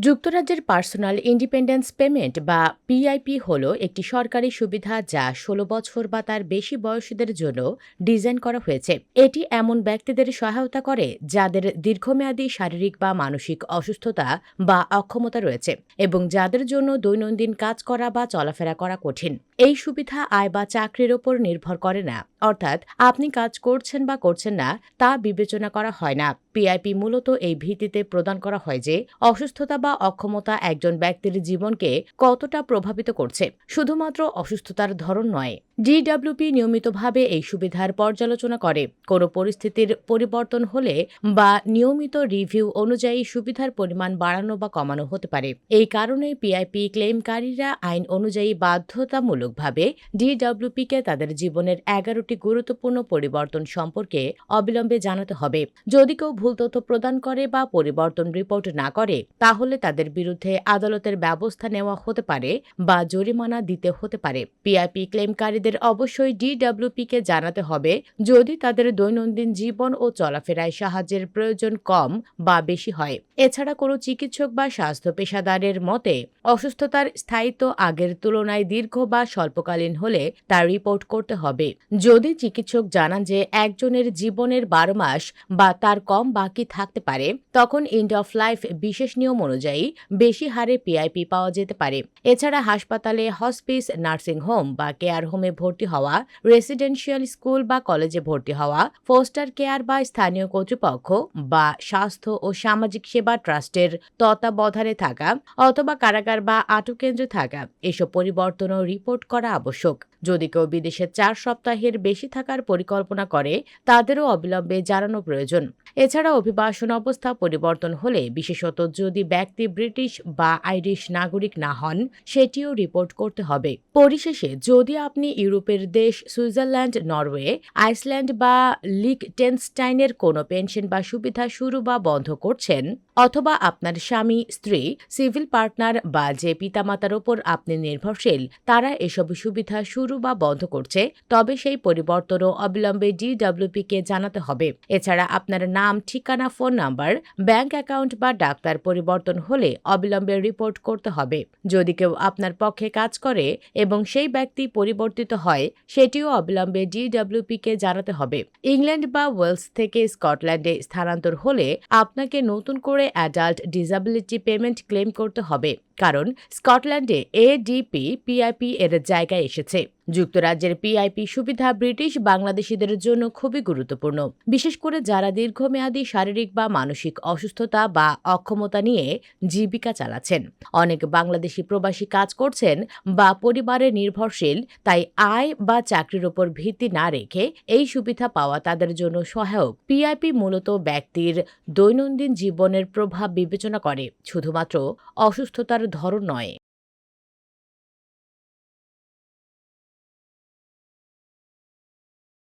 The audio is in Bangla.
যুক্তরাজ্যের পার্সোনাল ইন্ডিপেন্ডেন্স পেমেন্ট বা পিআইপি হল একটি সরকারি সুবিধা যা ষোলো বছর বা তার বেশি বয়সীদের জন্য ডিজাইন করা হয়েছে। এটি এমন ব্যক্তিদের সহায়তা করে যাদের দীর্ঘমেয়াদী শারীরিক বা মানসিক অসুস্থতা বা অক্ষমতা রয়েছে এবং যাদের জন্য দৈনন্দিন কাজ করা বা চলাফেরা করা কঠিন। এই সুবিধা আয় বা চাকরির ওপর নির্ভর করে না। অর্থাৎ আপনি কাজ করছেন বা করছেন না, তা বিবেচনা করা হয় না। পিআইপি মূলত এই ভিত্তিতে প্রদান করা হয় যে, অসুস্থতা বা অক্ষমতা একজন ব্যক্তির জীবনকে কতটা প্রভাবিত করছে। শুধুমাত্র অসুস্থতার ধরন নয় ডিডব্লিউপি নিয়মিতভাবে এই সুবিধার পর্যালোচনা করে। কোনো পরিস্থিতির পরিবর্তন হলে বা নিয়মিত রিভিউ অনুযায়ী সুবিধার পরিমাণ বাড়ানো বা কমানো হতে পারে। এই কারণে পিআইপি ক্লেমকারীরা আইন অনুযায়ী বাধ্যতামূলকভাবে ডিডব্লিউপিকে তাদের জীবনের এগারোটি গুরুত্বপূর্ণ পরিবর্তন সম্পর্কে অবিলম্বে জানাতে হবে। যদি কেউ ভুল তথ্য প্রদান করে বা পরিবর্তন রিপোর্ট না করে, তাহলে তাদের বিরুদ্ধে আদালতের ব্যবস্থা নেওয়া হতে পারে বা জরিমানা দিতে হতে পারে। পিআইপি ক্লেমকারীদের অবশ্যই ডিডব্লিউপিকে জানাতে হবে যদি তাদের দৈনন্দিন জীবন ও চলাফেরায় সাহায্যের প্রয়োজন কম বা বেশি হয়। এছাড়া কোনো চিকিৎসক বা স্বাস্থ্য পেশাদারের মতে, অসুস্থতার স্থায়িত্ব আগের তুলনায় দীর্ঘ বা স্বল্পকালীন হলে তা রিপোর্ট করতে হবে। যদি চিকিৎসক জানান যে একজনের জীবনের বারো মাস বা তার কম বাকি থাকতে পারে, তখন এন্ড অফ লাইফ বিশেষ নিয়ম অনুযায়ী বেশি হারে পিআইপি পাওয়া যেতে পারে। এছাড়া হাসপাতালে হসপিস নার্সিং হোম বা কেয়ার হোমে ভর্তি হওয়া রেসিডেন্সিয়াল স্কুল বা কলেজে ভর্তি হওয়া ফোস্টার কেয়ার বা স্থানীয় কর্তৃপক্ষ বা স্বাস্থ্য ও সামাজিক সেবা ট্রাস্টের তত্ত্বাবধানে থাকা অথবা কারাগার বা আটক কেন্দ্রে থাকা, এসব পরিবর্তনও রিপোর্ট করা আবশ্যক। যদি কেউ বিদেশে চার সপ্তাহের বেশি থাকার পরিকল্পনা করে, তাদেরও অবিলম্বে জানানো প্রয়োজন। এছাড়া অভিবাসন অবস্থা পরিবর্তন হলে, বিশেষত যদি ব্যক্তি ব্রিটিশ বা আইরিশ নাগরিক না হন, সেটিও রিপোর্ট করতে হবে। পরিশেষে, যদি আপনি ইউরোপের দেশ সুইজারল্যান্ড, নরওয়ে, আইসল্যান্ড বা লিকটেনস্টাইনের কোনো পেনশন বা সুবিধা শুরু বা বন্ধ করছেন অথবা আপনার স্বামী, স্ত্রী, সিভিল পার্টনার বা যে পিতামাতার ওপর আপনি নির্ভরশীল, তারা এসব সুবিধা শুরু বা বন্ধ করছে, তবে সেই পরিবর্তনও অবিলম্বে ডিডব্লিউপিকে জানাতে হবে। এছাড়া আপনার নাম, ঠিকানা, ফোন নাম্বার, ব্যাংক অ্যাকাউন্ট বা ডাক্তার পরিবর্তন হলে অবিলম্বে রিপোর্ট করতে হবে। যদি কেউ আপনার পক্ষে কাজ করে এবং সেই ব্যক্তি পরিবর্তিত হয়, সেটিও অবিলম্বে ডিডব্লিউপিকে জানাতে হবে। ইংল্যান্ড বা ওয়েলস থেকে স্কটল্যান্ডে স্থানান্তর হলে আপনাকে নতুন করে অ্যাডাল্ট ডিসাবিলিটি পেমেন্ট ক্লেম করতে হবে কারণ স্কটল্যান্ডে এডিপি পিআইপি এর জায়গায় এসেছে। যুক্তরাজ্যের পিআইপি সুবিধা ব্রিটিশ বাংলাদেশিদের জন্য খুবই গুরুত্বপূর্ণ। বিশেষ করে যারা দীর্ঘমেয়াদী শারীরিক বা মানসিক অসুস্থতা বা অক্ষমতা নিয়ে জীবিকা চালাচ্ছেন। অনেক বাংলাদেশি প্রবাসী কাজ করছেন বা পরিবারে নির্ভরশীল, তাই আয় বা চাকরির ওপর ভিত্তি না রেখে এই সুবিধা পাওয়া তাদের জন্য সহায়ক। পিআইপি মূলত ব্যক্তির দৈনন্দিন জীবনের প্রভাব বিবেচনা করে, শুধুমাত্র অসুস্থতার ধরন নয়।